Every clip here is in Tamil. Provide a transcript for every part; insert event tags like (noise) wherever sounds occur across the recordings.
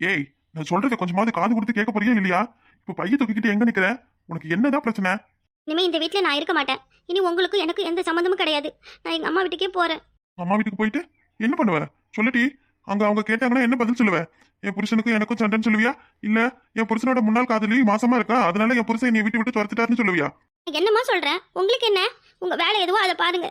ஏய் நான் சொல்றத கொஞ்சமாவது காது கொடுத்து கேட்க போறியா இல்லையா? இப்ப பைய தூக்கிக்கிட்டு எங்க நிக்கிற? உனக்கு என்னதான் பிரச்சனை? இனிமே இந்த வீட்ல நான் இருக்க மாட்டேன். இனி உங்களுக்கும் எனக்கு எந்த சம்மந்தமும் கிடையாது. நான் எங்க அம்மா வீட்டுக்கே போறேன். அம்மா வீட்டுக்கு போயிட்டு என்ன பண்ணுவ? சொல்லட்டி அங்க அவங்க கேட்டாங்கன்னா என்ன பதில் சொல்லுவ? என் புருஷனுக்கும் எனக்கும் சண்டைன்னு சொல்லுவியா? இல்ல என் புருஷனோட முன்னாள் காதலி மாசமா இருக்கா? அதனால என் புருஷன் நீ வீட்டு விட்டு துரத்துட்டாருன்னு சொல்லுவியா? என்னம்மா சொல்றேன் உங்களுக்கு என்ன? உங்க வேலை எதுவோ அதை பாருங்க.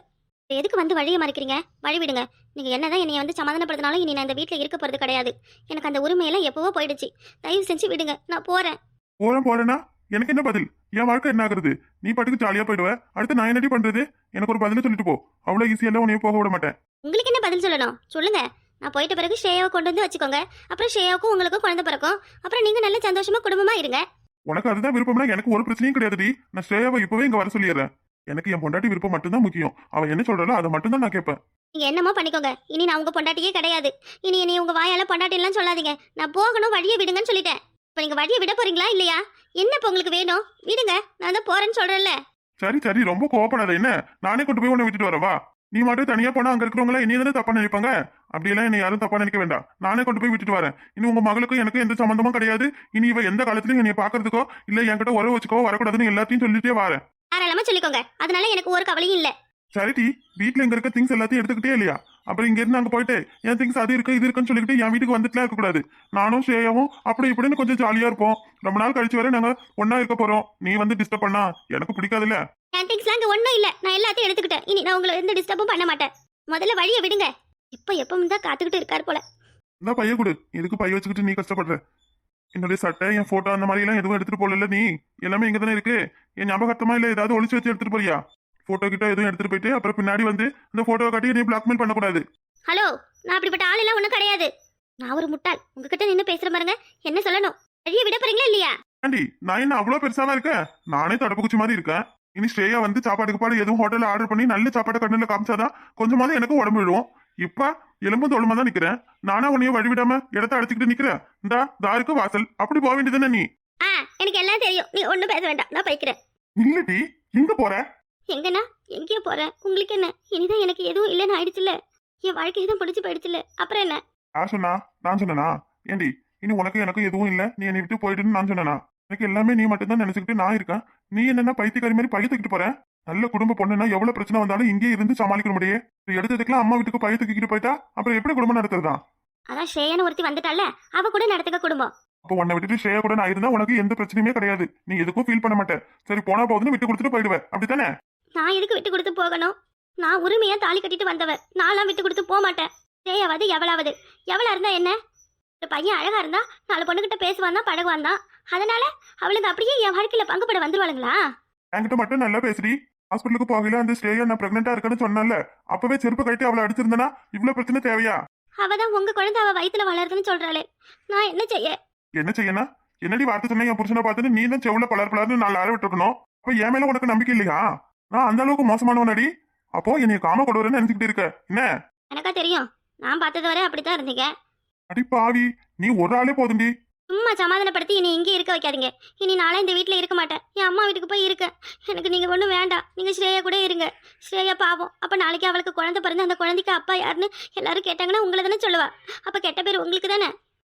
எதுக்கு வந்து வழியை மறைக்கிறீங்க? வழி விடுங்க. நீங்க என்னதான் என்னைய வந்து சமாதானப்படுத்தினாலும் இனி நான் இந்த வீட்ல இருக்க போறது கிடையாது. எனக்கு அந்த உரிமையெல்லாம் எப்பவோ போயிடுச்சு. தயவு செஞ்சு விடுங்க. நான் போறேன். போறேன் போறேன்னா எனக்கு என்ன பதில்? என் வாழ்க்கை என்ன ஆகுறது? நீ பாட்டுக்கு ஜாலியா போயிடுவ. அடுத்து நான் என்னடி பண்றது? எனக்கு ஒரு பதில சொல்லிட்டு போ. அவ்வளவு ஈஸியெல்லாம் உன்னைய போக விட மாட்டேன். உங்களுக்கு என்ன பதில் சொல்லணும்? சொல்லுங்க. நான் போயிட்ட பிறகு ஸ்ரேயாவை கொண்டு வந்து வச்சுக்கோங்க. அப்புறம் ஸ்ரேயாவுக்கும் உங்களுக்கும் குழந்தை பிறக்கும். அப்புறம் நீங்க நல்ல சந்தோஷமா குடும்பமா இருங்க. உனக்கு அதுதான் விருப்பம்னா எனக்கு ஒரு பிரச்சனையும் கிடையாதுடி. நான் ஸ்ரேயாவை இப்பவே இங்க வர சொல்லிடுறேன். எனக்கு என் பொண்டாட்டி விருப்பம் மட்டும்தான் முக்கியம். அவ என்ன சொல்றாளோ அதை மட்டும் தான் நான் கேட்பேன். நீங்க என்னமோ பண்ணிக்கோங்க. இனி நான் உங்க பொண்டாட்டியே கிடையாது. இனி இனி உங்க வாயால பொண்டாட்டிலாம் சொல்லாதீங்க. நான் போகணும் வழியை விடுங்கன்னு சொல்லிட்டேன். இப்போ நீங்க வழியை விட போறீங்களா இல்லையா? என்ன இப்போ உங்களுக்கு வேணும்? விடுங்க. நான் தான் போறேன்னு சொல்றேன்ல. சரி சரி. ரொம்ப கோவப்படாத. என்ன? நானே கொண்டு போய் உன்னை விட்டுட்டு வரவா? நீ மட்டும் தனியா போனா அங்க இருக்கிறவங்களா இனி தானே தப்பா நினைப்பாங்க? அப்படியெல்லாம் என்னை யாரும் தப்பா நினைக்க வேண்டாம். நானே கொண்டு போய் விட்டுட்டு வரேன். இனி உங்க மகளுக்கும் எனக்கு எந்த சம்பந்தமும் கிடையாது. இனி இவ எந்த காலத்துலயும் என்னை பாக்குறதுக்கோ இல்ல என்கிட்ட உறவு வச்சுக்கோ வரக்கூடாதுன்னு எல்லாத்தையும் சொல்லிட்டே வரேன். தாராளமா சொல்லிக்கோங்க. அதனால எனக்கு ஒரு கவலையும் இல்ல. சரிடி வீட்ல இங்க இருக்க திங்ஸ் எல்லாத்தையும் எடுத்துக்கிட்டே இல்லையா? அப்புறம் இங்க இருந்து அங்க போயிட்டு என் திங்ஸ் அது இருக்கு இது இருக்குன்னு சொல்லிக்கிட்டு என் வீட்டுக்கு வந்துட்டுலாம் இருக்க கூடாது. நானும் ஸ்ரேயாவும் அப்படி இப்படின்னு கொஞ்சம் ஜாலியா இருப்போம். ரொம்ப நாள் கழிச்சு வரை நாங்க ஒண்ணா இருக்க போறோம். நீ வந்து டிஸ்டர்ப் பண்ணா எனக்கு பிடிக்காதுல்ல? என் திங்ஸ்லாம் இங்க ஒன்றும் இல்ல. நான் எல்லாத்தையும் எடுத்துக்கிட்டேன். இனி நான் உங்களை எந்த டிஸ்டர்பும் பண்ண மாட்டேன். முதல்ல வழியை விடுங்க. இப்போ எப்பவும் தான் காத்துக்கிட்டு இருக்காரு போல. இந்த பைய கொடு. எதுக்கு பைய வச்சுக்கிட்டு நீ கஷ்டப்படுற. என்னுடைய சட்டை என் போட்டோ அந்த மாதிரி எல்லாம் எதுவும் எடுத்துட்டு போகல நீ? எல்லாமே இங்க தானே இருக்கு. என் ஞாபகத்தமா இல்ல ஏதாவது ஒளிச்சு வச்சு எடுத்துட்டு போறியா? போட்டோ கிட்ட எதுவும் எடுத்துட்டு போயிட்டு அப்புறம் பின்னாடி வந்து இந்த போட்டோ காட்டி நீ பிளாக்மெயில் பண்ணக்கூடாது. ஹலோ நான் அப்படிப்பட்ட ஆள் எல்லாம் ஒன்றும் கிடையாது. நான் ஒரு முட்டாள். உங்ககிட்ட நின்று பேசுற பாருங்க. என்ன சொல்லணும்? வழியை விட போறீங்களா இல்லையா? ஆண்டி நான் என்ன அவ்வளவு பெருசாவா இருக்கேன்? நானே தடுப்பு குச்சி மாதிரி இருக்கேன். இனி ஸ்ரேயா வந்து சாப்பாடுக்கு பாடு எதுவும் ஹோட்டல்ல ஆர்டர் பண்ணி நல்ல சாப்பாடு கண்ணுல காமிச்சாதான் கொஞ்சமாவது எனக்கு உடம்பு விழுவும் இப்ப எலும்பு தோளுமா தான் நிக்கிறேன். நானா உன்னைய வழி விடாம இடத்த அடைச்சிக்கிட்டு நிக்கிறேன் இந்தா தாருக்கு வாசல். அப்படி போக வேண்டியதுதானே நீ? ஆ எனக்கு எல்லாம் தெரியும். நீ ஒன்றும் பேச வேண்டாம். நான் போய்க்கிறேன். இல்லடி எங்க போற? எங்கண்ணா எங்கேயோ போறேன் உங்களுக்கு என்ன? இனிதான் எனக்கு எதுவும் இல்லைன்னு ஆயிடுச்சுல்ல? என் வாழ்க்கை தான் பிடிச்சி போயிடுச்சுல்ல? அப்புறம் என்ன? யார் சொன்னா? நான் சொன்னனா? ஏண்டி இனி உனக்கு எனக்கு எதுவும் இல்ல? நீ என்னை விட்டு போயிடுன்னு நான் சொன்னனா? எனக்கு எல்லாமே நீ மட்டும்தான் நினைச்சுக்கிட்டு நான் இருக்கேன். நீ என்னன்னா பைத்தியக்காரி மாதிரி பழி தூக்கிட்டு போற? நல்ல குடும்ப பொண்ணுனா எவ்வளவு பிரச்சனை வந்தாலும் இங்கே இருந்து சமாளிக்க முடியே எடுத்ததுக்கெல்லாம் அம்மா வீட்டுக்கு பழி தூக்கிட்டு போயிட்டா? அப்புறம் எப்படி குடும்பம் நடத்துறதா? அதான் ஷேயன்னு ஒருத்தி வந்துட்டால அவ கூட நடத்துக்க குடும்பம். அப்போ உன்னை விட்டுட்டு ஸ்ரேயா கூட நான் இருந்தா உனக்கு எந்த பிரச்சனையுமே கிடையாது. நீ எதுக்கும் ஃபீல் பண்ண மாட்டேன் சரி போனா போகுதுன்னு விட்டு கொடுத்துட்டு போயிடுவேன். அப்படித்தானே? நான் எதுக்கு விட்டு கொடுத்து போகணும்? நான் உரிமையா தாலி கட்டிட்டு வந்தவ நான்லாம் விட்டு கொடுத்து போக மாட்டேன். ஷேயாவது எவளாவது. எவளா இருந்தா என்ன? ஒரு பையன் அழகா இருந்தா நாலு பொண்ணுகிட்ட பேசுவான் தான் பழகுவான் தான் அதனால அவளுங்க அப்படியே என் வாழ்க்கையில பங்குபட வந்துருவாளுங்களா? என்கிட்ட மட்டும் நல்லா பேசுடி. ஹாஸ்பிட்டலுக்கு போகல அந்த ஸ்ரேயா நான் பிரெக்னெண்டா இருக்கேன்னு சொன்னல அப்பவே செருப்பு கட்டி அவளை அடிச்சிருந்தனா? இவ்வளவு பிரச்சனை தேவையா? அவதான் உங்க குழந்தை அவ வயித்துல வளருதுன்னு சொல்றாளே. நான் என்ன செய்ய? என்ன செய்யணும் என்னடி வார்த்தை சொன்ன என் புருஷனை பார்த்துட்டு நீ தான் செவுல பலர் பலர்னு நாலு அற விட்டுருக்கணும்? அப்ப என் மேல உனக்கு நம்பிக்கை இல்லையா? நான் அந்த அளவுக்கு மோசமானவனடி. அப்போ என்னைய காம கொடுவரன்னு நினைச்சுக்கிட்டு இருக்க. என்ன? எனக்கா தெரியும். நான் பார்த்தது வரை அப்படித்தான் இருந்தீங்க. அடி பாவி. நீ ஒரு ஆளே போதுண்டி சும்மா சமாதானப்படுத்தி இனி இங்கே இருக்க வைக்காதீங்க. இனி நாளை இந்த வீட்டில் இருக்க மாட்டேன். என் அம்மா வீட்டுக்கு போய் இருக்கேன். எனக்கு நீங்கள் ஒன்றும் வேண்டாம். நீங்கள் ஸ்ரேயா கூட இருங்க. ஸ்ரேயா பாவம். அப்போ நாளைக்கு அவளுக்கு குழந்தை பிறந்து அந்த குழந்தைக்கு அப்பா யாருன்னு எல்லாரும் கேட்டாங்கன்னா உங்களை தானே சொல்லுவா. அப்போ கெட்ட பேர் உங்களுக்கு தானே?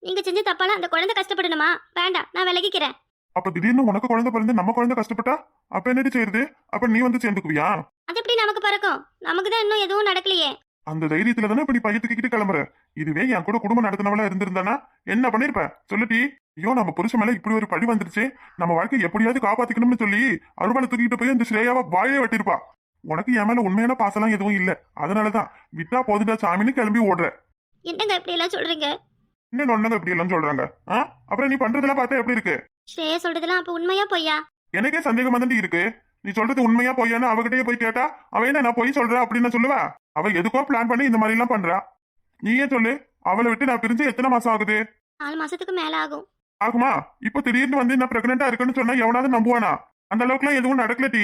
நீங்கள் செஞ்ச தப்பால அந்த குழந்தை கஷ்டப்படணுமா? வேண்டாம். நான் விலகிக்கிறேன். அப்ப திடீர்னு உனக்கு குழந்தை பிறந்து நம்ம குழந்தை கஷ்டப்பட்டா? அப்ப என்னடி செய்யுது அப்ப நீ வந்து சேர்ந்துக்குவியா? அது எப்படி நமக்கு பிறக்கும்? நமக்கு தான் இன்னும் எதுவும் நடக்கலையே. அந்த தைரியத்துல தானே இப்ப நீ பைய தூக்கிட்டு கிளம்புற? இதுவே என் கூட குடும்பம் நடத்தினவளா இருந்திருந்தானா? என்ன பண்ணிருப்ப? சொல்லுடி. ஐயோ நம்ம புருஷன் மேல இப்படி ஒரு பழி வந்துருச்சு. நம்ம வாழ்க்கை எப்படியாவது காப்பாத்திக்கணும்னு சொல்லி அருவாளை தூக்கிட்டு போய் அந்த ஸ்ரேயாவை வாயே வெட்டிருப்பா. உனக்கு என் மேல உண்மையான பாசம்லாம் எதுவும் இல்ல. அதனாலதான் விட்டா போதுடா சாமின்னு கிளம்பி ஓடுற. என்னங்க இப்படி எல்லாம் சொல்றீங்க? என்ன நொன்னங்க இப்படி எல்லாம் சொல்றாங்க? அப்புறம் நீ பண்றதெல்லாம் பார்த்தா எப்படி இருக்கு? ஸ்ரேயா சொல்றதெல்லாம் அப்போ உண்மையா பொய்யா? எனக்கே சந்தேகமா தாண்டி இருக்கு. நீ சொல்றது உண்மையா பொய்யான்னு அவகிட்டயே போய் கேட்டா அவ என்ன நான் பொய் சொல்றேன் அப்படின்னு சொல்லுவா? அவ எதுக்கோ பிளான் பண்ணி இந்த மாதிரி எல்லாம் பண்றா. நீயே சொல்லு அவளை விட்டு நான் பிரிஞ்சு எத்தனை மாசம் ஆகுது? நாலு மாசத்துக்கு மேல ஆகும். ஆகுமா? இப்போ திடீர்னு வந்து நான் பிரெக்னெண்டா இருக்குன்னு சொன்னா எவனாவது நம்புவானா? அந்த அளவுக்குலாம் எதுவும் நடக்கல டி.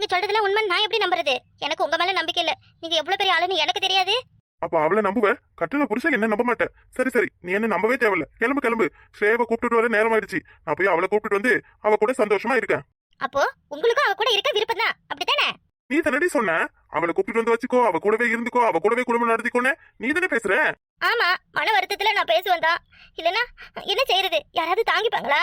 நீங்க சொல்றதுல உண்மை நான் எப்படி நம்புறது? எனக்கு உங்க மேல நம்பிக்கை இல்ல. நீங்க எவ்வளவு பெரிய ஆளுன்னு எனக்கு தெரியாது. அப்ப அவளை நம்புவ கட்டுன புருஷன் என்ன நம்ப மாட்டேன். சரி சரி நீ என்ன நம்பவே தேவையில்ல. கிளம்பு கிளம்பு. ஸ்ரேவை கூப்பிட்டுட்டு வர நேரம் ஆயிடுச்சு நான் போய் அவளை கூப்பிட்டு வந்து அவ கூட சந்தோஷமா இருக்கேன். அப்போ உங்களுக்கும் அவ கூட இருக்க விருப்பம் தான் அப்படித்தானே? நீ தானடி சொன்ன? அவளை கூப்பிட்டு வந்து வச்சுக்கோ அவ கூடவே இருந்துக்கோ அவ கூடவே குடும்பம் நடத்திக்கோன்னு. நீ தானே பேசுற? ஆமா மன வருத்தத்துல நான் பேசுவேன் தான் இல்லனா என்ன செய்யறது யாராவது தாங்கிப்பாங்களா?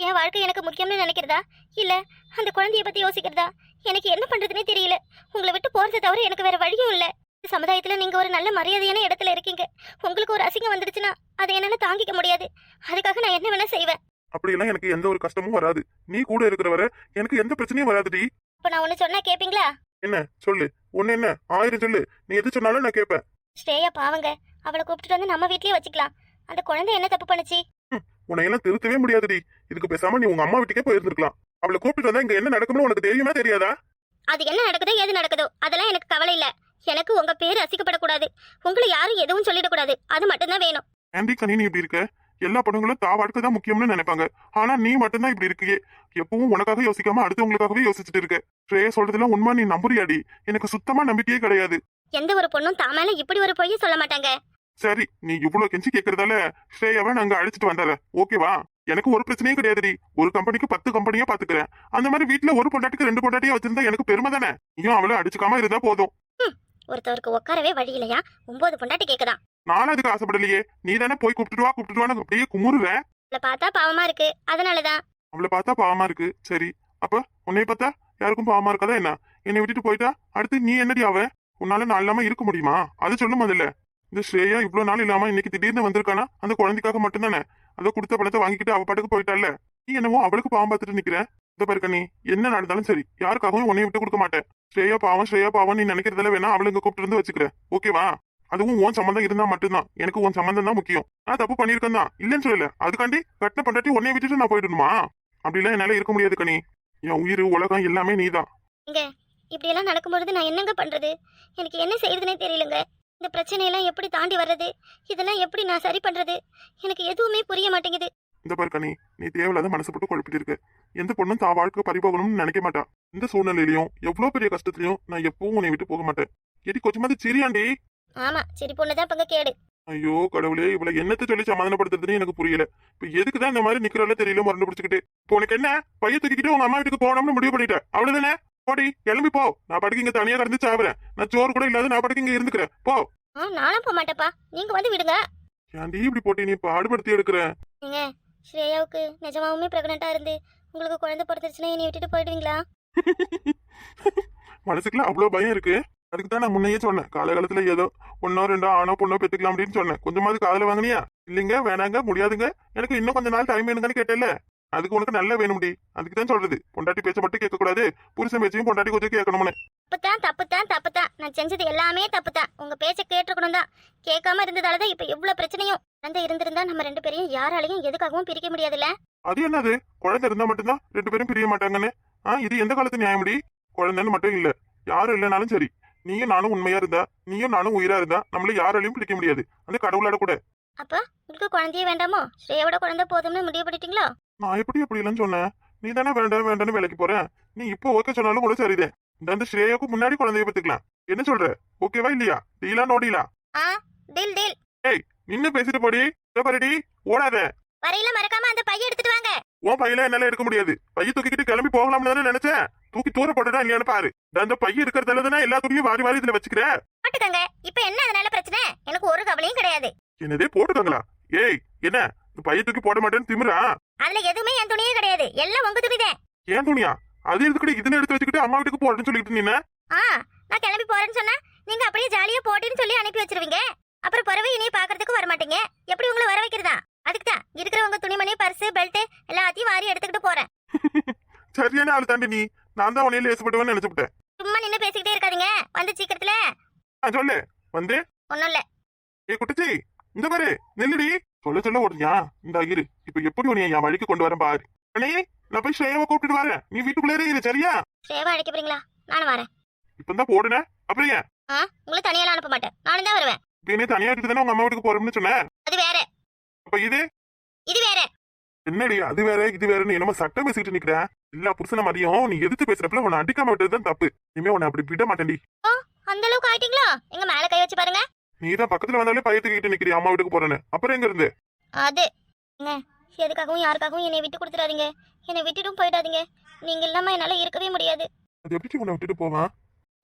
என் வாழ்க்கை எனக்கு முக்கியம்னு நினைக்கிறதா? இல்ல அந்த குழந்தைய பத்தி யோசிக்கிறதா? எனக்கு என்ன பண்றதுனே தெரியல. உங்களை விட்டு போறதை தவிர எனக்கு வேற வழியும் இல்ல. இந்த சமுதாயத்துல நீங்க ஒரு நல்ல மரியாதையான இடத்துல இருக்கீங்க. உங்களுக்கு ஒரு அசிங்கம் வந்துடுச்சுன்னா அதை என்னால தாங்கிக்க முடியாது. அதுக்காக நான் என்ன வேணா செய்வேன். அப்படியெல்லாம் எனக்கு எந்த ஒரு கஷ்டமும் வராது. நீ கூட இருக்கிற வரை எனக்கு எந்த பிரச்சனையும் வராதுடி இப்ப நான் ஒண்ணு சொன்னா கேப்பீங்களா? என்ன? சொல்லு. ஒண்ணு என்ன? ஆயிரம் சொல்லு. நீ எது சொன்னாலும் நான் கேட்பேன் ஸ்ரேயா பாவங்க. அவளை கூப்பிட்டுட்டு வந்து நம்ம வீட்லயே வச்சுக்கலாம். அந்த குழந்தை என்ன தப்பு பண்ணுச்சு? உன்னை எல்லாம் திருத்தவே முடியாதுடி. இதுக்கு பேசாம நீ உங்க அம்மா வீட்டுக்கே போயிருந்திருக்கலாம். அவளை கூப்பிட்டு வந்தா இங்க என்ன நடக்கும்னு உனக்கு தெரியுமா தெரியாதா? அது என்ன நடக்குதோ ஏது நடக்குதோ அதெல்லாம் எனக்கு கவலை இல்ல. எனக்கு உங்க பேர் அசிக்கப்படக்கூடாது உங்களை யாரும் எதுவும் சொல்லிடக்கூடாது. அது மட்டும்தான் வேணும். ஆண்டி நீ இப்படி இருக்க? எல்லா பொண்ணுங்களும் தா வாழ்க்கை தான் முக்கியம்னு நினைப்பாங்க. ஆனா நீ மட்டும்தான் இப்படி இருக்கியே. எப்பவும் உனக்காக யோசிக்காம அடுத்தவங்களுக்காகவே யோசிச்சுட்டு இருக்க. ஸ்ரேயா சொல்றதெல்லாம் உண்மை நீ நம்புறியாடி. எனக்கு சுத்தமா நம்பிக்கையே கிடையாது. எந்த ஒரு பொண்ணும் தான் மேல இப்படி ஒரு பொய்யும் சொல்ல மாட்டாங்க. சரி நீ இவ்வளவு கெஞ்சி கேக்குறதால ஸ்ரேயாவை நாங்க அழைச்சிட்டு வந்துடுறேன் ஓகேவா எனக்கு ஒரு பிரச்சனையும் கிடையாதுடி. ஒரு கம்பெனிக்கு பத்து கம்பெனியா பாத்துக்கிறேன். அந்த மாதிரி வீட்ல ஒரு பொண்டாட்டிக்கு ரெண்டு பொண்டாட்டியா வச்சிருந்தா எனக்கு பெருமை தானே? நீயும் அவளை அடிச்சுக்காம இருந்தா போதும்? ஒருத்தவருக்கு உட்காரவே வழி இல்லையா? ஒன்பது பொண்டாட்டி கேக்குதான். நானும் அதுக்கு ஆசைப்படலையே. நீ தானே போய் கூப்பிட்டுட்டு வா கூப்பிட்டுட்டு அப்படியே குமுறுறேன் அவளை பார்த்தா பாவமா இருக்கு. அதனாலதான். அவளை பார்த்தா பாவமா இருக்கு. சரி. அப்ப உன்னை பார்த்தா யாருக்கும் பாவமா இருக்காதா என்ன? என்னை விட்டுட்டு போயிட்டா? அடுத்து நீ என்னடி அவ? உன்னால நான் இல்லாம இருக்க முடியுமா? அது சொல்லும் முதல்ல. இந்த ஸ்ரேயா இவ்வளவு நாள் இல்லாம இன்னைக்கு திடீர்னு வந்திருக்கானா? அந்த குழந்தைக்காக மட்டும்தானே? அதை கொடுத்த பணத்தை வாங்கிக்கிட்டு அவ பாட்டுக்கு போயிட்டால நீ என்னவோ அவளுக்கு பாவம் பார்த்துட்டு நிக்கிற? இந்த பாருக்க நீ என்ன நடந்தாலும் சரி. யாருக்காகவும் உன்னை விட்டு கொடுக்க மாட்டேன். ஸ்ரேயா பாவம் ஸ்ரேயா பாவம் நீ நினைக்கிறதுல வேணா அவளை இங்க கூப்பிட்டு இருந்து வச்சுக்கிற ஓகேவா? அதுவும் உன் சம்மந்தம் இருந்தா மட்டும்தான். எனக்கு உன் சம்மந்தம் தான் முக்கியம். நான் தப்பு பண்ணியிருக்கேன் தான் இல்லைன்னு சொல்லல. அதுக்காண்டி கட்டின பண்டாட்டி உன்னை விட்டுட்டு நான் போயிடணுமா? அப்படிலாம் என்னால இருக்க முடியாது கனி. என் உயிர் உலகம் எல்லாமே நீதான். இப்படி எல்லாம் நடக்கும்பொழுது நான் என்னங்க பண்றது? எனக்கு என்ன செய்யறதுனே தெரியலங்க. இந்த பிரச்சனையெல்லாம் எப்படி தாண்டி வர்றது? இதெல்லாம் எப்படி நான் சரி பண்றது? எனக்கு எதுவுமே புரிய மாட்டேங்குது. இந்த பாரு கனி. நீ தேவையில்லாத மனசு போட்டு குழப்பிட்டு இருக்க. எந்த பொண்ணும் தான் வாழ்க்கை பறிபோகணும்னு நினைக்க மாட்டா. இந்த சூழ்நிலையிலையும் எவ்வளவு பெரிய கஷ்டத்திலையும் நான் எப்பவும் உன்னை விட்டு போக மாட்டேன். எடி கொஞ்சமாவது சிரியாண்டி. ஆமா சரி பொண்ணுதான் பங்க கேடு. ஐயோ கடவுளே இவளை என்னத்த சொல்லி சமாதானப்படுத்துறதுன்னு எனக்கு புரியல. இப்ப எதுக்குதான் இந்த மாதிரி நிக்கிறல தெரியல மறந்து பிடிச்சிக்கிட்டு. இப்போ உனக்கு என்ன? பைய தூக்கிட்டு உங்க அம்மா வீட்டுக்கு போகணும்னு முடிவு பண்ணிட்ட. அவ்வளவுதானே? போடி கிளம்பி போ. நான் படுக்க இங்க தனியா கடந்து சாவுறேன். நான் சோறு கூட இல்லாத நான் படுக்க இங்க இருந்துக்கிறேன். போ. நானும் போக மாட்டேப்பா நீங்க வந்து விடுங்க. ஏன்டி இப்படி போட்டி? நீ பாடுபடுத்தி எடுக்கிற. நீங்க ஸ்ரேயாவுக்கு நிஜமாவுமே பிரெக்னெண்டா இருந்து உங்களுக்கு குழந்தை பிறந்துருச்சுன்னா என்னை விட்டுட்டு போயிடுவீங்களா? (laughs) மனசுக்குள்ள அவ்வளவு பயம் இருக்கு. அதுக்கு தான் நான் முன்னையே சொன்னேன். காலகாலத்துல ஏதோ ஒன்னோ ரெண்டோ ஆணோ பொண்ணோ பெத்துக்கலாம் அப்படின்னு சொன்னேன். கொஞ்சமாவது காதல வாங்கினியா? இல்லைங்க வேணாங்க முடியாதுங்க. எனக்கு இன்னும் கொஞ்ச நாள் டைம் வேணுங்கன்னு கேட்டேல்ல அதுக்கு உனக்கு நல்ல வேணும்டி அதுக்கு தான் சொல்றது. பொண்டாட்டி பேச்ச மட்டும் கேட்க கூடாது புருஷன் பேச்சையும் பொண்டாட்டி கொஞ்சம் கேட்கணும்னு. தப்புதான் தப்புதான் தப்புதான் நான் செஞ்சது எல்லாமே தப்புதான் உங்க பேச்ச கேட்டிருக்கணும் தான். கேட்காம இருந்ததால தான் இப்ப இவ்வளவு பிரச்சனையும் குழந்தை இருந்திருந்தா நம்ம ரெண்டு பேரையும் யாராலையும் எதுக்காகவும் பிரிக்க முடியாதுல்ல? அது என்னது? குழந்தை இருந்தா மட்டும்தான் ரெண்டு பேரும் பிரிய மாட்டாங்கன்னு? ஆ இது எந்த காலத்து நியாயம்டி குழந்தைன்னு மட்டும் இல்ல. யாரும் இல்லைனாலும் சரி. நீயும் நானும் உண்மையா இருந்தா நீயும் நானும் உயிரா இருந்தா நம்மள யாராலையும் பிடிக்க முடியாது. அந்த கடவுளாட கூட. அப்ப உங்களுக்கு குழந்தையே வேண்டாமோ? ஸ்ரேயோட குழந்தை போதும்னு முடிவு பண்ணிட்டீங்களா? நான் எப்படி அப்படி இல்லைன்னு சொன்னேன்? நீ தானே வேண்டாம் வேண்டாம்னு வேலைக்கு போறேன் நீ இப்போ ஓகே சொன்னாலும் கூட சரிதே இந்த அந்த ஸ்ரேயாவுக்கு முன்னாடி குழந்தைய பத்துக்கலாம் என்ன சொல்ற? ஓகேவா இல்லையா? டீலா நோடிலா ஆ? டீல் டீல் நின்னு பேசிட்டு போடி. இதோ பாருடி ஓடாத. வரையில மறக்காம அந்த பைய எடுத்துட்டு வாங்க. உன் பையில என்னால எடுக்க முடியாது. பைய தூக்கிக்கிட்டு கிளம்பி போகலாம்னு தானே நினைச்சேன். தூக்கி தூர போட்டுட்டா இல்லையான்னு பாரு. அந்த பைய இருக்கிறதால தானே எல்லா துணியும் வாரி வாரி இதுல வச்சுக்கிற? போட்டுக்கங்க. இப்ப என்ன அதனால பிரச்சனை? எனக்கு ஒரு கவலையும் கிடையாது. என்னதே போட்டுக்கங்களா? ஏய் என்ன? பைய தூக்கி போட மாட்டேன்னு திமிரா? அதுல எதுவுமே என் துணியே கிடையாது. எல்லாம் உங்க துணிதான் ஏன் துணியா? அது எதுக்கிட்ட இதுன்னு எடுத்து வச்சுக்கிட்டு அம்மா வீட்டுக்கு போறேன்னு சொல்லிட்டு நின்ன ஆ நான் கிளம்பி போறேன்னு சொன்னா நீங்க அப்படியே ஜாலியா போட்டுன்னு சொல்லி அனுப்பி வச்சிருவீங்க. அப்புறம் பிறகு இனி பாக்குறதுக்கு வர மாட்டீங்க எப்படி உங்களை வர வைக்கிறதா? அதுக்கு தான். இருக்கிற உங்க துணிமணி பர்ஸ் பெல்ட் எல்லாத்தையும் வாரி எடுத்துக்கிட்டு போறேன். (laughs) சரியான ஆளு தாண்டி நீ. நான் தான் உன்னையில ஏசப்பட்டுவேன்னு நினைச்சுட்டேன் சும்மா நின்னு பேசிக்கிட்டே இருக்காதீங்க. வந்து சீக்கிரத்துல. சொல்லு. வந்து. ஒண்ணும் இல்ல. ஏ குட்டச்சி இந்த பாரு. நெல்லுடி. சொல்ல சொல்ல ஓடுறியா? இந்த இரு. இப்ப எப்படி உன்னை என் வழிக்கு கொண்டு வரேன் பாரு. அண்ணே நான் போய் ஸ்ரேயாவை கூப்பிட்டு வரேன். நீ வீட்டுக்குள்ளே இரு சரியா? சேவா அழைக்க போறீங்களா? நானும் வரேன். இப்பதான் போடுன. அப்புறம் ஏன்? உங்களை தனியாலாம் அனுப்ப மாட்டேன். நானும் தான் வருவேன். இப்ப என்ன தனியா தானே உங்க அம்மா வீட்டுக்கு போறோம்னு சொன்னேன் அது வேற அப்ப இது? இது வேற. என்னடி அது வேற இது வேறன்னு என்னமோ சட்டம் பேசிட்டு நிக்கிறேன் இல்ல புருஷன மதியம் நீ எதிர்த்து பேசுறப்பல உன்னை அடிக்காம விட்டதுதான் தப்பு. இனிமே உன்னை அப்படி விட மாட்டேன்டி. அந்த அளவுக்கு ஆயிட்டீங்களா? எங்க மேல கை வச்சு பாருங்க. நீ தான் பக்கத்துல வந்தாலே பயத்துக்கிட்டு நிக்கிறிய அம்மா வீட்டுக்கு போறேன்னு. அப்புறம் எங்க இருந்து? அது எதுக்காகவும் யாருக்காகவும் என்னை விட்டு கொடுத்துடாதீங்க. என்னை விட்டுட்டும் போயிடாதீங்க. நீங்க இல்லாம என்னால இருக்கவே முடியாது. அது எப்படி உன்னை விட்டுட்டு போவான்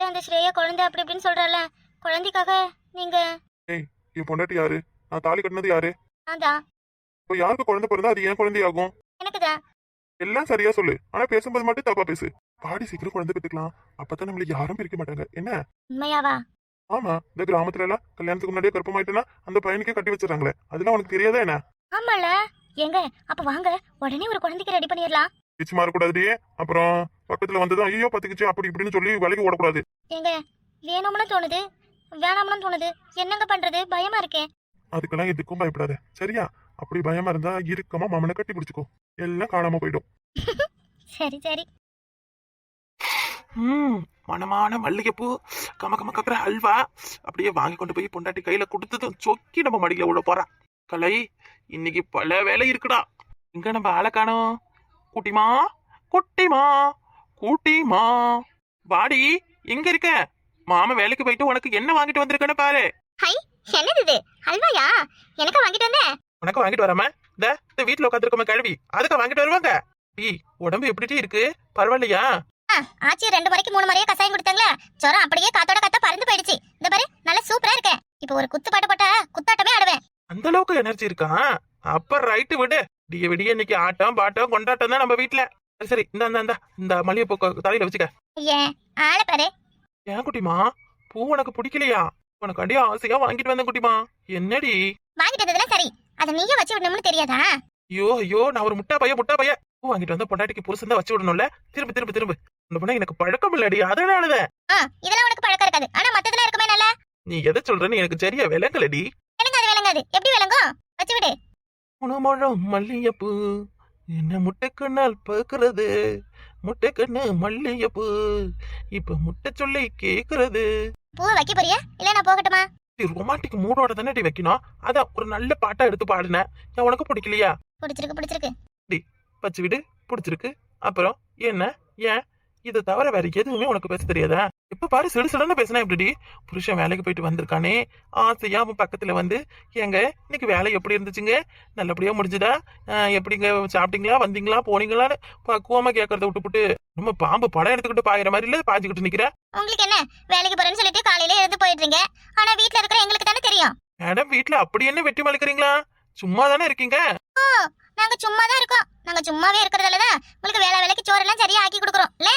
அந்த ஸ்ரேயா குழந்தை அப்படி இப்படின்னு சொல்றல குழந்தைக்காக நீங்க என் பொண்டாட்டி யாரு? நான் தாலி கட்டினது யாரு? அதான் இப்போ யாருக்கு குழந்தை பிறந்தா அது ஏன் குழந்தையாகும்? எனக்கு தான் எல்லாம் சரியா சொல்லு. ஆனா பேசும்போது மட்டும் தப்பா பேசு. பாடி சீக்கிரம் குழந்தை பெற்றுக்கலாம். அப்பதான் நம்மள யாரும் பிரிக்க மாட்டாங்க. என்ன? உண்மையாவா? ஆமா. இந்த கிராமத்துல எல்லாம் கல்யாணத்துக்கு முன்னாடியே கர்ப்பமாயிட்டேன்னா அந்த பையனுக்கே கட்டி வச்சிடறாங்களே. அதெல்லாம் உனக்கு தெரியாதா என்ன? ஆமால. எங்க அப்ப வாங்க. உடனே ஒரு குழந்தைக்கு ரெடி பண்ணிடலாம். பிச்சு மாறக்கூடாது. அப்புறம் பக்கத்துல வந்ததும் ஐயோ பத்துக்குச்சு அப்படி இப்படின்னு சொல்லி விலைக்கு ஓடக்கூடாது. ஏங்க வேணும்னு தோணுது. வேணாம்னு தோணுது. என்னங்க பண்றது? பயமா இருக்கே. அதுக்கெல்லாம் எதுக்கும் பயப்படாத. சரியா? அப்படி பயமா இருந்தா இறுக்கமா மாமனை கட்டி பிடிச்சுக்கோ. எல்லாம் காணாம போயிடும். (laughs) சரி சரி. ம் மணமான மல்லிகைப்பூ கம கம கக்கிற அல்வா அப்படியே வாங்கி கொண்டு போய் பொண்டாட்டி கையில கொடுத்ததும் சொக்கி நம்ம மடியில விட போறா. கலை இன்னைக்கு பல வேலை இருக்குடா. எங்க நம்ம ஆளை காணோம்? குட்டிமா? குட்டிமா? குட்டிமா? வாடி எங்க இருக்க? மாமா வேலைக்கு போயிட்டு உனக்கு என்ன வாங்கிட்டு வந்திருக்கேன்னு பாரு. என்னது இது? அல்வாயா? எனக்கு வாங்கிட்டு வந்த? உனக்கு வாங்கிட்டு வராம? இந்த இந்த வீட்டுல உட்காந்துருக்கோம கழுவி. அதுக்கு வாங்கிட்டு வருவாங்க? டீ உடம்பு எப்படி இருக்கு? பரவாயில்லையா? ஆச்சி ரெண்டு முறைக்கு மூணு முறையே கசாயம் கொடுத்தாங்களா? ஜுரம் அப்படியே காத்தோட காத்தா பறந்து போயிடுச்சு. இந்த பாரு நல்லா சூப்பரா இருக்கேன். இப்போ ஒரு குத்து பாட்டு போட்டா குத்தாட்டமே ஆடுவேன். அந்த அளவுக்கு எனர்ஜி இருக்கா? அப்ப ரைட்டு விடு. விடிய விடிய இன்னைக்கு ஆட்டம் பாட்டம் கொண்டாட்டம் தான் நம்ம வீட்ல. சரி சரி இந்த இந்த. இந்த மல்லிகைப்பூ கொ- தலையில வச்சுக்க. ஏன்? ஆளை பாரு. ஏன் குட்டிமா? பூ உனக்கு பிடிக்கலையா? உனக்கு அடியே ஆசையா வாங்கிட்டு வந்தேன் குட்டிமா. என்னடி? வாங்கிட்டு வந்ததுலாம் சரி. அதை நீயும் வச்சு விடணும்னு தெரியாதா? ஐயோ ஐயோ நான் ஒரு முட்டா பைய முட்டா பைய பூ வாங்கிட்டு வந்த பொண்டாட்டிக்கு புருஷன் தான் வச்சு விடணும்ல. திரும்ப திரும்ப திரும்ப. இந்த பொண்ணு எனக்கு பழக்கம் இல்லடி. அதனாலதான் ஆ இதெல்லாம் உனக்கு பழக்கம் இருக்காது. ஆனா மத்ததுல இருக்குமே நல்லா. நீ எதை சொல்றன்னு எனக்கு சரியா விளங்கலடி. விளங்காது விளங்காது. எப்படி விளங்கும்? வச்சு விடு. முழம் மல்லிகைப்பூ. என்ன முட்டைக்கண்ணால் பார்க்கறது முட்டைக்கண்ணு மல்லிகைப்பூ. இப்ப முட்டை சொல்லி கேக்குறது. பூவை வைக்க போறியா? இல்ல நான் போகட்டுமா? ரொமான்டிக் மூடோட தானே வைக்கணும். அதான் ஒரு நல்ல பாட்டா எடுத்து பாடினேன். ஏன் உனக்கு பிடிக்கலையா? பிடிச்சிருக்கு பிடிச்சிருக்கு. வச்சு விடு பிடிச்சிருக்கு. அப்புறம் என்ன? ஏன்? இதை தவிர வேற எதுவுமே உனக்கு பேச தெரியாதா? இப்ப பாரு சிடு சிடுன்னு பேசினா எப்படி புருஷன் வேலைக்கு போயிட்டு வந்திருக்கானே. ஆசையா அவன் பக்கத்துல வந்து ஏங்க இன்னைக்கு வேலை எப்படி இருந்துச்சுங்க? நல்லபடியா முடிஞ்சுதா? எப்படிங்க சாப்பிட்டீங்களா? வந்தீங்களா? போனீங்களான்னு பக்குவமா கேட்கறத விட்டுப்புட்டு நம்ம பாம்பு படம் எடுத்துக்கிட்டு பாயிற மாதிரி இல்ல பாஞ்சுக்கிட்டு நிக்கிற? உங்களுக்கு என்ன? வேலைக்கு போறேன்னு சொல்லிட்டு காலையில எழுந்து போயிடுறீங்க. ஆனா வீட்ல இருக்கிற எங்களுக்கு தானே தெரியும். மேடம் வீட்ல அப்படி என்ன வெட்டி மலிக்கிறீங்களா சும்மா தானே இருக்கீங்க நாங்க சும்மா தான் இருக்கோம். நாங்க சும்மாவே இருக்கிறதால தான் உங்களுக்கு வேலை வேலைக்கு சோறெல்லாம் சரியா ஆக்கி கொடுக்குறோம். இல்ல?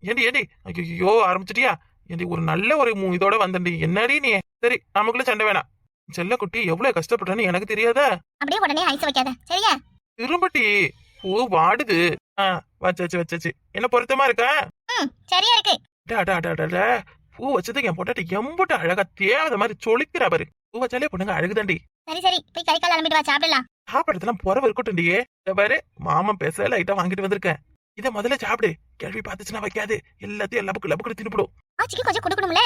ஏண்டி ஏண்டி? ஐயோ ஆரம்பிச்சிட்டியா? ஏண்டி ஒரு நல்ல ஒரு மு- இதோட வந்தண்டி என்னடி நீ? சரி நமக்குள்ள சண்டை வேணாம். செல்ல குட்டி எவ்வளவு கஷ்டப்பட்டேன்னு எனக்கு தெரியாதா? அப்படியே உடனே ஐஸ் வைக்காத. சரியா? திரும்பட்டி பூ வாடுது. ஆ வச்சாச்சு வச்சாச்சு. என்ன பொருத்தமா இருக்கா? சரியா இருக்கு. டா, டா, டா, டா, டா. பூ வச்சது என் பொட்டாட்டி எம்புட்டு அழகா தேவையான மாதிரி சொலிக்கிறா பாரு. பூ வச்சாலே பொண்ணுங்க அழகுதாண்டி. சரி சரி. போய் கை கால் அலம்பிட்டு வா சாப்பிடலாம். சாப்பிடறதுலாம் புறவு இருக்கட்டும்டியே. பாரு மாமன் பேச லைட்டா வாங்கிட்டு வந்திருக்கேன். இத முதல்ல சாப்பிடு. கேள்வி பார்த்துச்சுன்னா வைக்காது. எல்லாத்தையும் லபக்கு லபக்கு தின்னுபிடும் ஆச்சிக்கு கொஞ்சம் கொடுக்கணும்ல?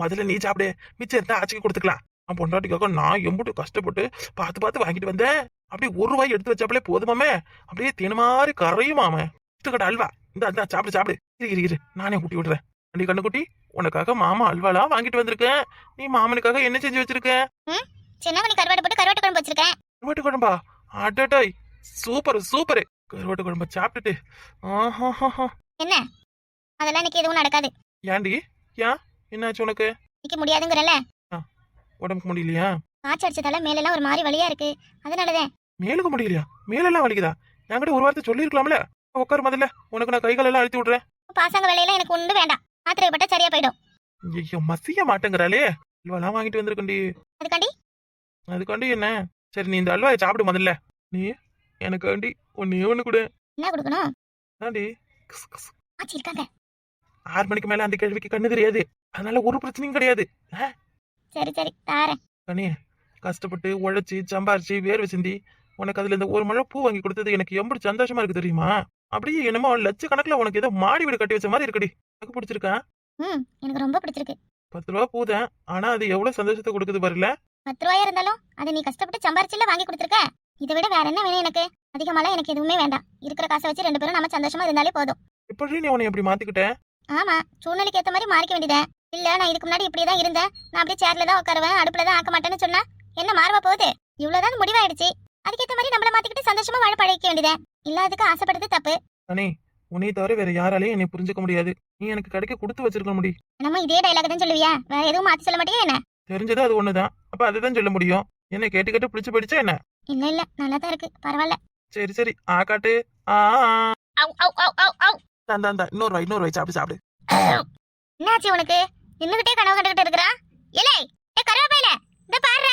முதல்ல நீ சாப்பிடு. மிச்சம் இருந்தா ஆச்சுக்கு கொடுத்துக்கலாம். அவன் பொண்டாட்டிக்காக நான் எம்புட்டு கஷ்டப்பட்டு பார்த்து பார்த்து வாங்கிட்டு வந்தேன். அப்படியே ஒரு ரூபாய் எடுத்து வச்சாப்லே போதுமாமே அப்படியே தேன மாதிரி கரையுமாமே கட்ட அல்வா. இந்த அந்த சாப்பிடு சாப்பிடு. இரு இரு இரு. நானே ஊட்டி விடுறேன். அண்டி கண்ணுக்குட்டி உனக்காக மாமா அல்வாலாம் வாங்கிட்டு வந்திருக்கேன். நீ மாமனுக்காக என்ன செஞ்சு வச்சிருக்க? சின்ன பண்ணி கருவாடு போட்டு கருவாட்டு குழம்பு வச்சிருக்கேன். கருவாட்டு குழம்பா? அடட்டாய் சூப்பர் சூப்பர். கருவாட்டு குழம்பு சாப்பிட்டுட்டு ஆஹாஹாஹா. என்ன? அதெல்லாம் இன்னைக்கு எதுவும் நடக்காது. ஏன்டி? ஏன்? என்னாச்சு உனக்கு? இன்னைக்கு முடியாதுங்கிறல்ல? உடம்புக்கு முடியலையா? காய்ச்சி அடிச்சதால மேலெல்லாம் ஒரு மாதிரி வலியா இருக்கு. அதனாலதான். மேலுக்கு முடியலையா? மேலெல்லாம் வலிக்குதா? என்கிட்ட ஒரு வார்த்தை சொல்லியிருக்கலாம்ல? உட்காரு முதல்ல. உனக்கு நான் கைகள் எல்லாம் அழுத்தி விடுறேன். பாசங்க வேலையில எனக்கு ஒண்ணு வேண்டாம். மாத்திரை போட்டா சரியா போயிடும். ஐயோ மசிய மாட்டேங்கிறாளே. அல்வாலாம் வாங்கிட்டு வந்திருக்கண்டி அதுக்காண்டி? அதுக்காண்டி என்ன? சரி நீ இந்த அல்வாயை சாப்பிடு முதல்ல. நீ எனக்காண்டி ஒன்னே ஒண்ணு கொடு. என்ன கொடுக்கணும்? ஆண்டி. ஆச்சி இருக்காங்க. ஆறு மணிக்கு மேல அந்த கேள்விக்கு கண்ணு தெரியாது. அதனால ஒரு பிரச்சனையும் கிடையாது. சரி சரி தாரேன். கண்ணே கஷ்டப்பட்டு உழைச்சி சம்பாரிச்சு வேர்வை சிந்தி உனக்கு அதுல இந்த ஒரு மழை பூ வாங்கி கொடுத்தது எனக்கு எம்படி சந்தோஷமா இருக்கு தெரியுமா? அப்படியே என்னமோ லட்சக்கணக்கில் உனக்கு ஏதோ மாடி வீடு கட்டி வச்ச மாதிரி இருக்குடி. எனக்கு பிடிச்சிருக்கா? ம் எனக்கு ரொம்ப பிடிச்சிருக்கு. பத்து ரூபா பூதான். ஆனா அது எவ்வளவு சந்தோஷத்தை கொடுக்குது பாருல. பத்து ரூபாயா இருந்தாலும் அதை நீ கஷ்டப்பட்டு சம்பாரிச்சுல வாங்கி கொடுத்துருக்க? இதை விட வேற என்ன வேணும் எனக்கு? அதிகமாலாம் எனக்கு எதுவுமே வேண்டாம். இருக்கிற காசை வச்சு ரெண்டு பேரும் நம்ம சந்தோஷமா இருந்தாலே போதும். எப்படி நீ உன்னை எப்படி மாத்திக்கிட்ட? ஆமா சூழ்நிலைக்கு ஏத்த மாதிரி மாறிக்க வேண்டியதே. இல்ல நான் இதுக்கு முன்னாடி இப்படியே தான் இருந்தேன். நான் அப்படியே சேர்ல தான் உட்காருவேன் அடுப்புல தான் ஆக்க மாட்டேன்னு சொன்னா என்ன மாறுவ போகுது? இவ்வளவுதான் முடிவாயிடுச்சு. அதுக்கேத்த மாதிரி நம்மள மாத்திக்கிட்டு சந்தோஷமா வாழ பழகிக்க வேண்டியதே. இல்லாததுக்கு ஆசைப்படுறது தப்பு. அண்ணே உன்னை தவிர வேற யாராலையும் என்னை புரிஞ்சுக்க முடியாது. நீ எனக்கு கிடைக்க கொடுத்து வச்சிருக்க முடி. நம்ம இதே டைலாக் தான் சொல்லுவியா? வேற எதுவும் மாத்தி சொல்ல மாட்டேங்க என்ன? தெரிஞ்சது அது ஒண்ணுதான். அப்ப அதுதான் சொல்ல முடியும். என்ன கேட்டு கேட்டு பிடிச்சு போயிடுச்சா என்ன? இல்ல இல்ல நல்லா தான் இருக்கு. பரவாயில்ல. சரி சரி. ஆ காட்டு. ஆ ஆ. அவ் அவ் அவ் அவ் அவ். இந்தா, இந்தா, இன்னொரு வாய் இன்னொரு வாய். சாப்பிடு சாப்பிடு. என்னாச்சு உனக்கு? நின்னுகிட்டே கனவு கண்டுகிட்டு இருக்கிறா? இலே ஏ கருவேப்பில இந்த பாரு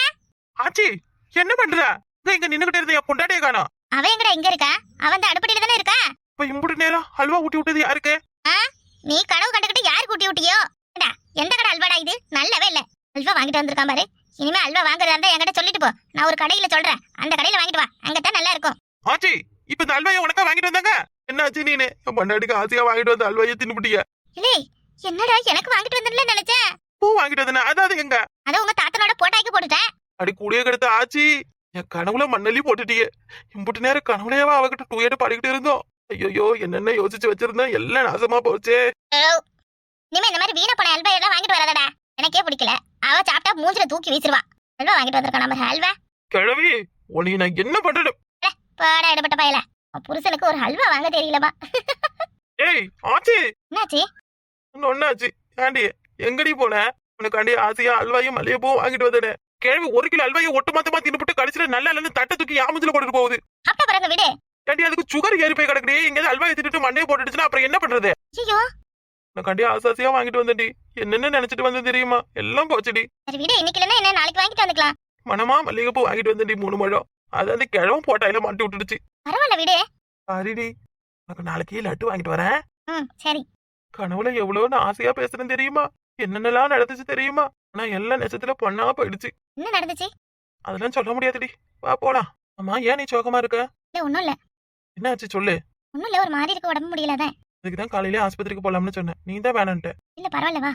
ஆச்சி என்ன பண்ற? இங்க இங்க நின்னுகிட்டே இருந்த என் பொண்டாட்டிய காணோம் அவன் எங்கடா இங்க இருக்கா? அவன் அந்த அடுப்படியில தானே இருக்கா? இப்ப இம்புட்டு நேரம் ஹல்வா ஊட்டி விட்டது யாருக்கு? நீ கனவு கண்டுகிட்டு யார் கூட்டி விட்டியோ ஏண்டா, எந்த கடை அல்வாடா இது? நல்லவே இல்ல. அல்வா வாங்கிட்டு வந்திருக்கான் பாரு. இனிமே அல்வா வாங்குறதா இருந்தா என்கிட்ட சொல்லிட்டு போ. நான் ஒரு கடையில சொல்றேன். அந்த கடையில வாங்கிட்டு வா. அங்கதான் நல்லா இருக்கும். ஆச்சி இப்ப இந்த அல்வாயை உனக்கா வாங்கிட்டு வந்தாங்க? என்ன ஆச்சு நீனு? என் பொண்டாட்டிக்கு ஆசையா வாங்கிட்டு வந்த அல்வாயை தின்னுபிட்டிய. இலே என்னடா எனக்கு வாங்கிட்டு வந்தல நினைச்சேன் பூ வாங்கிட்டு வந்தேன்? அதாவது எங்க? அத உங்க தாத்தனோட போட்டாய்க்கு போட்டுட்டேன். அடி கூடிய கெடுத்த ஆச்சி. என் கனவுல மண்ணள்ளி போட்டுட்டியே. இம்புட்டு நேரம் கனவுலயேவா அவகிட்ட டூ எட்டு பாடிக்கிட்டு இருந்தோம். ஐயோ என்னென்ன யோசிச்சு வச்சிருந்தேன். எல்லாம் நாசமா போச்சே. இனிமே இந்த மாதிரி வீண போன அல்வா எல்லாம் வாங்கிட்டு வராதடா. எனக்கே பிடிக்கல. அவ சாப்பிட்டா மூஞ்சில தூக்கி வீசிருவா. அல்வா வாங்கிட்டு வந்திருக்கான் நம்ம அல்வா. கிழவி உன்னை நான் என்ன பண்றது? பாடா எடுபட்ட பயல. புருஷனுக்கு ஒரு ஹல்வா வாங்க தெரியலமா. ஏய் ஆச்சி. என்னாச்சு? ஒன்னாச்சு ஏண்டி எங்கடி போன? உனக்காண்டி ஆசையா அல்வாயும் மல்லிகைப்பூவும் வாங்கிட்டு வந்தேன். கிழவி ஒரு கிலோ அல்வாயை ஒட்டு மொத்தமா தின்னுபிட்டு கடைசியில நல்லா இல்லைன்னு தட்டை தூக்கி யாமத்துல போட்டுட்டு போகுது. சாப்பிட்ட பிறகு விடு. ஏண்டி அதுக்கு சுகர் ஏறி போய் கிடக்குறே எங்கேயாவது அல்வாயை தின்னுட்டு மண்டையை போட்டுடுச்சுன்னா அப்புறம் என்ன பண்றது? ஐயோ உனக்காண்டி ஆசாசியா வாங்கிட்டு வந்தேன்டி. என்னென்ன நினைச்சிட்டு வந்தேன் தெரியுமா? எல்லாம் போச்சுடி. சரி விடு இன்னைக்கு இல்லைன்னா என்ன நாளைக்கு வாங்கிட்டு வந்துக்கலாம். மனமா மல்லிகைப்பூ வாங்கிட்டு வந்தேன்டி மூணு முழம். அது அந்த கிழவும் போட்டாயில மாட்டி விட்டுடுச்சு. பரவாயில்ல விடு. சரிடி. உனக்கு நாளைக்கு லட்டு வாங்கிட்டு வரேன். ம் சரி. கனவுல எவ்வளவு நான் ஆசையா பேசுறேன் தெரியுமா? என்னென்னலாம் நடந்துச்சு தெரியுமா? ஆனா எல்லா நெசத்துல பொண்ணா போயிடுச்சு. என்ன நடந்துச்சு? அதெல்லாம் சொல்ல முடியாதுடி. வா போலாம். அம்மா ஏன் நீ சோகமா இருக்க? இல்ல ஒண்ணும் இல்ல. என்னாச்சு சொல்லு. ஒண்ணும் இல்ல ஒரு மாதிரி இருக்க உடம்பு முடியலதான் அதுக்கு தான் காலையிலே ஆஸ்பத்திரிக்கு போலாம்னு சொன்னேன். நீ தான் வேணான்ட்ட. இல்ல பரவாயில்ல வா.